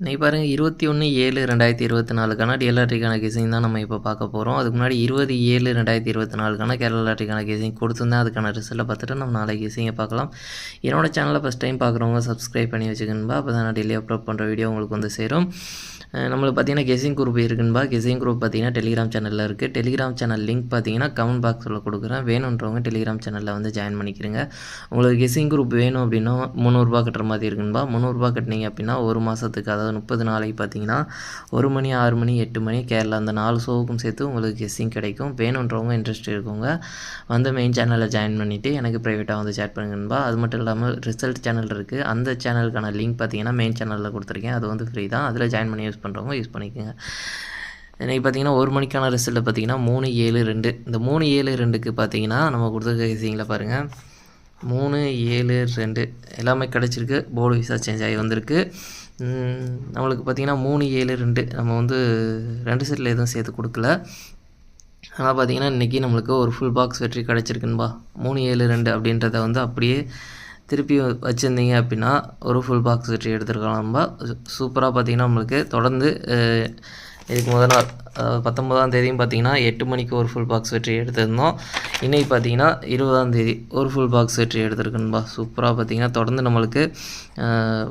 இன்றைக்கி பாருங்கள் இருபத்தி ஒன்று ஏழு ரெண்டாயிரத்தி இருபத்தி நாலுக்கான டிஎல்ஆர்டிக்கான கேசிங் தான் நம்ம இப்போ பார்க்க போகிறோம் அதுக்கு முன்னாடி இருபது ஏழு ரெண்டாயிரத்தி இருபத்தி நாலுக்கான கேரளாட்டிக்கான கேசிங் கொடுத்துருந்தேன். அதுக்கான ரிசல்ட்டை பார்த்துட்டு நம்ம நாளைக்கு கேசிங்கை பார்க்கலாம். என்னோடய சேனலை ஃபஸ்ட் டைம் பார்க்குறவங்க சப்ஸ்கிரைப் பண்ணி வச்சுக்கணும்பா. அப்போ தான் நான் டெய்லி அப்லோட் பண்ணுற வீடியோ உங்களுக்கு வந்து சேரும். நம்மளுக்கு பார்த்தீங்கன்னா கெஸிங் குரூப் இருக்குன்பா கெஸிங் குரூப் பார்த்தீங்கன்னா டெலிகிராம் சேனலில் இருக்குது டெலிகிராம் சேனல் லிங்க் பார்த்தீங்கன்னா கமெண்ட் பாக்ஸில் கொடுக்குறேன். வேணுன்றவங்க டெலிகிராம் சேனலில் வந்து ஜாயின் பண்ணிக்கிறங்க உங்களுக்கு கெஸிங் குரூப் வேணும் அப்படின்னா முந்நூறுரூபா கட்டுற மாதிரி இருக்குன்பா முந்நூறுரூபா கட்டினீங்க அப்படின்னா ஒரு மாதத்துக்கு அதாவது முப்பது நாளைக்கு பார்த்தீங்கன்னா ஒரு மணி ஆறு மணி எட்டு மணி கேரளா அந்த நாலு ஷோவுக்கும் சேர்த்து உங்களுக்கு கெஸ்ஸிங் கிடைக்கும். வேணுன்றவங்க இன்ட்ரெஸ்ட் இருக்கவங்க வந்து மெயின் சேனலில் ஜாயின் பண்ணிவிட்டு எனக்கு ப்ரைவேட்டாக வந்து சேட் பண்ணுங்கன்பா அது மட்டும் இல்லாமல் ரிசல்ட் சேனல் இருக்குது அந்த சேனலுக்கான லிங்க் பார்த்தீங்கன்னா மெயின் சேனலில் கொடுத்துருக்கேன். அது வந்து ஃப்ரீ தான். அதில் ஜாயின் பண்ணி யூஸ் பண்ணுறவங்க யூஸ் பண்ணிக்கோங்க. இன்றைக்கி பார்த்தீங்கன்னா ஒரு மணிக்கான ரிசல்ட்டில் பார்த்தீங்கன்னா மூணு ஏழு ரெண்டு. இந்த மூணு ஏழு ரெண்டுக்கு பார்த்தீங்கன்னா நம்ம கொடுத்துருக்க விஷயங்களை பாருங்கள் மூணு ஏழு ரெண்டு. எல்லாமே கிடச்சிருக்கு. போர்டு விசா சேஞ்ச் ஆகி வந்திருக்கு. நம்மளுக்கு பார்த்திங்கன்னா மூணு ஏழு ரெண்டு. நம்ம வந்து ரெண்டு செட்டில் எதுவும் சேர்த்து கொடுக்கல. ஆனால் பார்த்தீங்கன்னா இன்றைக்கி நம்மளுக்கு ஒரு ஃபுல் பாக்ஸ் வெற்றி கிடச்சிருக்குன்பா. மூணு ஏழு ரெண்டு அப்படின்றத வந்து அப்படியே திருப்பி வச்சுருந்தீங்க அப்படின்னா ஒரு ஃபுல் பாக்ஸ் வெற்றி எடுத்துருக்கலாம்பா சூப்பராக பார்த்தீங்கன்னா நம்மளுக்கு தொடர்ந்து இதுக்கு முதல் நாள் பத்தொம்பதாம் தேதியும் பார்த்தீங்கன்னா எட்டு மணிக்கு ஒரு ஃபுல் பாக்ஸ் வெற்றி எடுத்திருந்தோம். இன்றைக்கி பார்த்தீங்கன்னா இருபதாம் தேதி ஒரு ஃபுல் பாக்ஸ் வெற்றி எடுத்திருக்குன்பா சூப்பராக பார்த்தீங்கன்னா தொடர்ந்து நம்மளுக்கு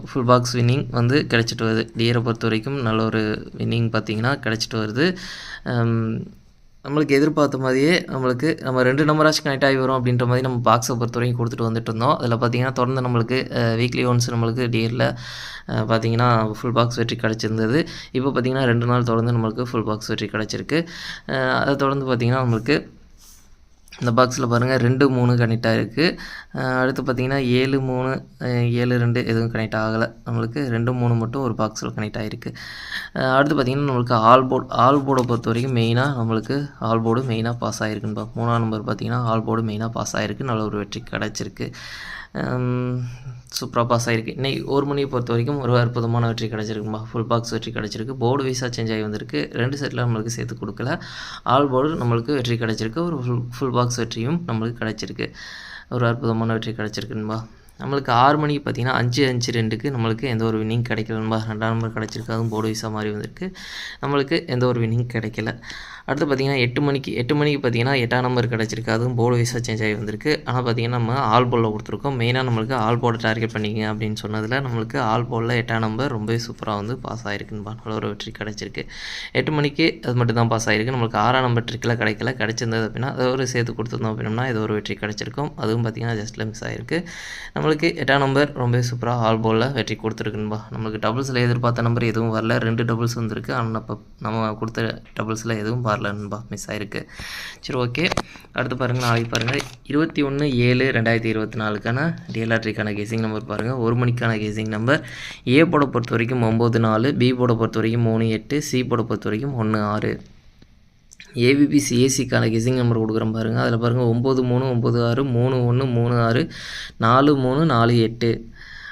ஃபுல் பாக்ஸ் வின்னிங் வந்து கிடச்சிட்டு வருது. டியரை பொறுத்த வரைக்கும் நல்ல ஒரு வின்னிங் பார்த்தீங்கன்னா கிடச்சிட்டு வருது. நம்மளுக்கு எதிர்பார்த்த மாதிரியே நம்மளுக்கு நம்ம ரெண்டு நம்பராச்சும் கனெக்ட் ஆகி வரும் அப்படின்ற மாதிரி நம்ம பாக்ஸை பொறுத்த வரைக்கும் கொடுத்துட்டு வந்துட்டு இருந்தோம். அதில் பார்த்தீங்கன்னா தொடர்ந்து நம்மளுக்கு வீக்லி ஒன்ஸ் நம்மளுக்கு டியரில் பார்த்தீங்கன்னா ஃபுல் பாக்ஸ் வெற்றி கிடச்சிருந்தது. இப்போ பார்த்தீங்கன்னா ரெண்டு நாள் தொடர்ந்து நம்மளுக்கு ஃபுல் பாக்ஸ் வெற்றி கிடச்சிருக்கு. அதை தொடர்ந்து பார்த்தீங்கன்னா நம்மளுக்கு இந்த பாக்ஸில் பாருங்கள் ரெண்டு மூணு கனெக்ட் ஆகிருக்கு அடுத்து பார்த்தீங்கன்னா ஏழு மூணு ஏழு ரெண்டு எதுவும் கனெக்ட் ஆகலை. நம்மளுக்கு ரெண்டு மூணு மட்டும் ஒரு பாக்ஸில் கனெக்ட் ஆகிருக்கு அடுத்து பார்த்திங்கன்னா நம்மளுக்கு ஆல் போர்டு ஆல் போர்டை பொறுத்த வரைக்கும் மெயினாக நம்மளுக்கு ஆல் போர்டு மெயினாக பாஸ் ஆகிருக்குன்னு மூணாம் நம்பர் பார்த்தீங்கன்னா ஆல் போர்டு மெயினாக பாஸ் ஆகிருக்கு நல்ல ஒரு வெற்றி கிடச்சிருக்கு. சூப்பராக பாஸ் ஆகிருக்கு இன்னைக்கு ஒரு மணியை பொறுத்த வரைக்கும் ஒரு அற்புதமான வெற்றி கிடச்சிருக்கும்பா. ஃபுல் பாக்ஸ் வெற்றி கிடச்சிருக்கு. போர்டு வீசா சேஞ்ச் ஆகி வந்திருக்கு. ரெண்டு செட்டில் நம்மளுக்கு சேர்த்து கொடுக்கல. ஆல் போர்டு நம்மளுக்கு வெற்றி கிடச்சிருக்கு. ஒரு ஃபுல் ஃபுல் பாக்ஸ் வெற்றியும் நம்மளுக்கு கிடச்சிருக்கு. ஒரு அற்புதமான வெற்றி கிடச்சிருக்குன்பா. நம்மளுக்கு ஆறு மணிக்கு பார்த்தீங்கன்னா அஞ்சு அஞ்சு ரெண்டுக்கு நம்மளுக்கு எந்த ஒரு வின்னிங் கிடைக்கலன்பா ரெண்டாம் நம்பர் கிடச்சிருக்கு. அதுவும் போர்டு விசா மாதிரி வந்திருக்கு. நம்மளுக்கு எந்த ஒரு வின்னிங் கிடைக்கல. அடுத்து பார்த்தீங்கன்னா எட்டு மணிக்கு எட்டு மணிக்கு பார்த்தீங்கன்னா எட்டாம் நம்பர் கிடச்சிருக்கு. அதுவும் போர்டு விசா சேஞ்ச் ஆகி வந்திருக்கு. ஆனால் பார்த்தீங்கன்னா நம்ம ஆல் போலில் கொடுத்துருக்கோம். மெயினாக நம்மளுக்கு ஆல் போர்டை டார்கெட் பண்ணிக்கங்க அப்படின்னு சொன்னதில் நம்மளுக்கு ஆல் போலில் எட்டாம் நம்பர் ரொம்பவே சூப்பராக வந்து பாஸ் ஆகிருக்குன்னு நல்ல ஒரு வெற்றி கிடச்சிருக்கு. எட்டு மணிக்கு அது மட்டும் தான் பாஸ் ஆகிருக்கு நம்மளுக்கு ஆறாம் நம்பர் ட்ரிக்கில் கிடைக்கல. கிடச்சிருந்தது அப்படின்னா அதை ஒரு சேர்த்து கொடுத்துருந்தோம் அப்படின்னா இது ஒரு வெற்றி கிடச்சிருக்கும். அதுவும் பார்த்தீங்கன்னா ஜஸ்ட்டில் மிஸ் ஆகிருக்கு நம்ம நம்மளுக்கு எட்டாம் நம்பர் ரொம்பவே சூப்பராக ஆல் போலில் வெற்றி கொடுத்துருக்குன்பா நம்மளுக்கு டபுள்ஸில் எதிர்பார்த்த நம்பர் எதுவும் வரல. ரெண்டு டபுள்ஸ் வந்திருக்கு. ஆனால் இப்போ நம்ம கொடுத்த டபுள்ஸில் எதுவும் வரலன்பா மிஸ் ஆகிருக்கு சரி ஓகே அடுத்து பாருங்கள் நாளைக்கு பாருங்கள் இருபத்தி ஒன்று ஏழு ரெண்டாயிரத்தி இருபத்தி நாலுக்கான டிஎல்ஆர்டிக்கான கேசிங் நம்பர் பாருங்கள் ஒரு மணிக்கான கேசிங் நம்பர் ஏ போட பொறுத்த வரைக்கும் ஒம்பது நாலு பி போட பொறுத்த வரைக்கும் மூணு எட்டு சி போட பொறுத்த வரைக்கும் ஒன்று ஆறு. ஏபிபி சிஎஸ்சிக்கான கெஸிங் நம்பர் கொடுக்குறேன் பாருங்கள் அதில் பாருங்கள் ஒம்பது மூணு ஒம்பது ஆறு மூணு ஒன்று மூணு ஆறு நாலு மூணு நாலு எட்டு.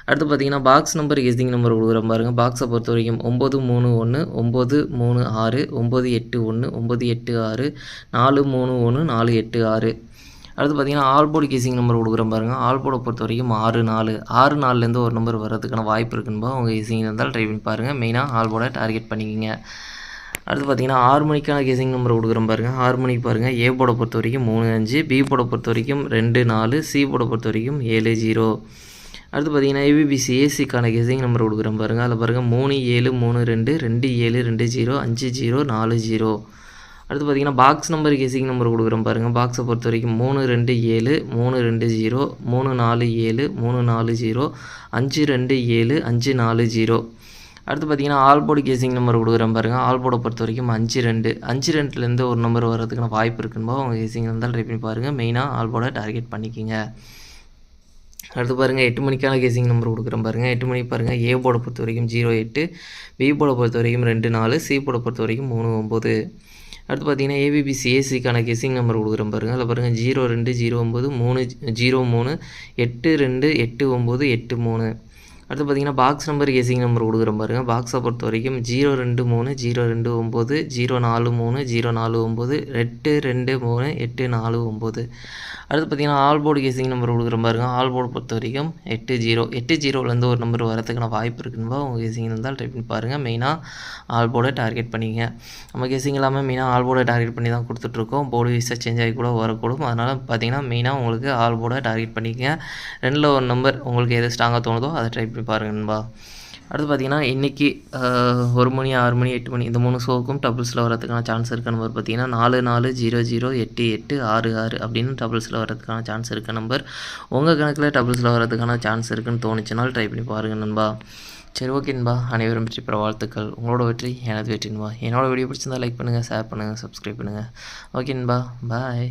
அடுத்து பார்த்தீங்கன்னா பாக்ஸ் நம்பர் கெஸிங் நம்பர் கொடுக்குறேன் பாருங்கள் பாக்ஸை பொறுத்த வரைக்கும் ஒம்பது மூணு ஒன்று ஒம்பது மூணு ஆறு ஒம்பது எட்டு ஒன்று ஒம்பது எட்டு ஆறு நாலு மூணு ஒன்று நாலு எட்டு ஆறு. அடுத்து பார்த்தீங்கன்னா ஆல்போர்டு கெஸிங் கேசிங் நம்பர் கொடுக்குறேன் பாருங்கள் ஆல்போர்டை பொறுத்த வரைக்கும் ஆறு நாலு. ஆறு நாலுலேருந்து ஒரு நம்பர் வர்றதுக்கான வாய்ப்பு இருக்குன்னு உங்கள் கேசிங் இருந்தால் ட்ரை பண்ணி பாருங்கள் மெயினாக ஆல்போர்டை டார்கெட் பண்ணிக்கிங்க. அடுத்து பார்த்தீங்கன்னா ஆறு மணிக்கான கேசிங் நம்பர் கொடுக்குறோம் பாருங்கள் ஆறு மணிக்கு பாருங்கள் ஏ போட பொறுத்த வரைக்கும் மூணு அஞ்சு. பி போட பொறுத்த வரைக்கும் ரெண்டு நாலு. சி போட பொறுத்த வரைக்கும் ஏழு ஜீரோ அடுத்து பார்த்தீங்கன்னா ஏபிபிசி ஏசிக்கான கெசிங் நம்பர் கொடுக்குறேன் பாருங்கள் அதில் பாருங்கள் மூணு ஏழு மூணு ரெண்டு ரெண்டு ஏழு ரெண்டு ஜீரோ அஞ்சு ஜீரோ நாலு ஜீரோ அடுத்து பார்த்தீங்கன்னா பாக்ஸ் நம்பர் கெசிங் நம்பர் கொடுக்குறேன் பாருங்கள் பாக்ஸை பொறுத்த வரைக்கும் மூணு ரெண்டு ஏழு மூணு ரெண்டு ஜீரோ மூணு நாலு ஏழு மூணு நாலு ஜீரோ அஞ்சு ரெண்டு ஏழு அஞ்சு நாலு ஜீரோ அடுத்து பார்த்தீங்கன்னா ஆல்போர்டு கேசிங் நம்பர் கொடுக்குறேன் பாருங்கள் ஆல்போர்டை பொறுத்த வரைக்கும் அஞ்சு ரெண்டு. அஞ்சு ரெண்டுலேருந்து ஒரு நம்பர் வரதுக்கான வாய்ப்பு இருக்குன்பா அவங்க கேசிங் இருந்தால் ட்ரை பண்ணி பாருங்கள் மெயினாக ஆல்போர்டை டார்கெட் பண்ணிக்கிங்க. அடுத்து பாருங்கள் எட்டு மணிக்கான கேசிங் நம்பர் கொடுக்குறேன் பாருங்கள் எட்டு மணிக்கு பாருங்கள் ஏ போர்டை பொறுத்த வரைக்கும் ஜீரோ எட்டு பி போர்டை பொறுத்த வரைக்கும் ரெண்டு நாலு சி போர்டை பொறுத்த வரைக்கும் மூணு ஒம்பது அடுத்து பார்த்தீங்கன்னா ஏபிபிசி ஏசிக்கான கெஸ்ஸிங் நம்பர் கொடுக்குறேன் பாருங்கள் அதில் பாருங்கள் ஜீரோ ரெண்டு ஜீரோ ஒம்பது மூணு ஜீரோ மூணு எட்டு ரெண்டு எட்டு ஒம்பது எட்டு மூணு. அடுத்து பார்த்தீங்கன்னா பாக்ஸ் நம்பர் கெஸிங் நம்பர் கொடுக்குறேன் பாருங்கள் பாக்ஸை பொறுத்த வரைக்கும் ஜீரோ ரெண்டு மூணு ஜீரோ ரெண்டு ஒம்பது ஜீரோ நாலு மூணு ஜீரோ நாலு ஒம்பது எட்டு ரெண்டு மூணு எட்டு நாலு ஒம்பது. அடுத்து பார்த்தீங்கன்னா ஆல் போர்டு நம்பர் கொடுக்குற பாருங்க ஆல் போர்டு பொறுத்த வரைக்கும் எட்டு ஜீரோ எட்டு ஜீரோலேருந்து ஒரு நம்பர் வரதுக்கான வாய்ப்பு இருக்குன்னு உங்கள் கேசிங் இருந்தால் ட்ரை பண்ணி பாருங்கள் மெயினாக ஆல் போர்டை டார்கெட் பண்ணிங்க நம்ம கேசிங் இல்லாமல் மெயினாக ஆல் போர்டை டார்கெட் பண்ணி தான் கொடுத்துட்ருக்கோம். போர்டு வீஸாக சேஞ்ச் ஆகி கூட வரக்கூடும். அதனால் பார்த்தீங்கன்னா மெயினாக உங்களுக்கு ஆல் போர்டை டார்கெட் பண்ணிக்கங்க. ரெண்டில் ஒரு நம்பர் உங்களுக்கு எது ஸ்ட்ராங்காக தோணுதோ அதை ட்ரை பண்ணி பாருங்கன்பா. அடுத்து பார்த்தீங்கன்னா இன்றைக்கி ஒரு மணி ஆறு மணி எட்டு மணி இந்த மூணு ஷோக்கும் டபுள்ஸில் வரதுக்கான சான்ஸ் இருக்க நம்பர் பார்த்தீங்கன்னா நாலு நாலு ஜீரோ ஜீரோ எட்டு எட்டு ஆறு ஆறு அப்படின்னு டபுள்ஸில் வரதுக்கான சான்ஸ் இருக்க நம்பர். உங்கள் கணக்கில் டபுள்ஸில் வரதுக்கான சான்ஸ் இருக்குன்னு தோணுச்சுனால் ட்ரை பண்ணி பாருங்கள் நண்பா. சரி ஓகே நண்பா. அனைவரும் வெற்றி பெற வாழ்த்துக்கள். உங்களோட வெற்றி எனது வெற்றி நண்பா. என்னோட வீடியோ பிடிச்சிருந்தா லைக் பண்ணுங்கள் ஷேர் பண்ணுங்கள் சப்ஸ்கிரைப் பண்ணுங்கள் ஓகே நண்பா. பாய்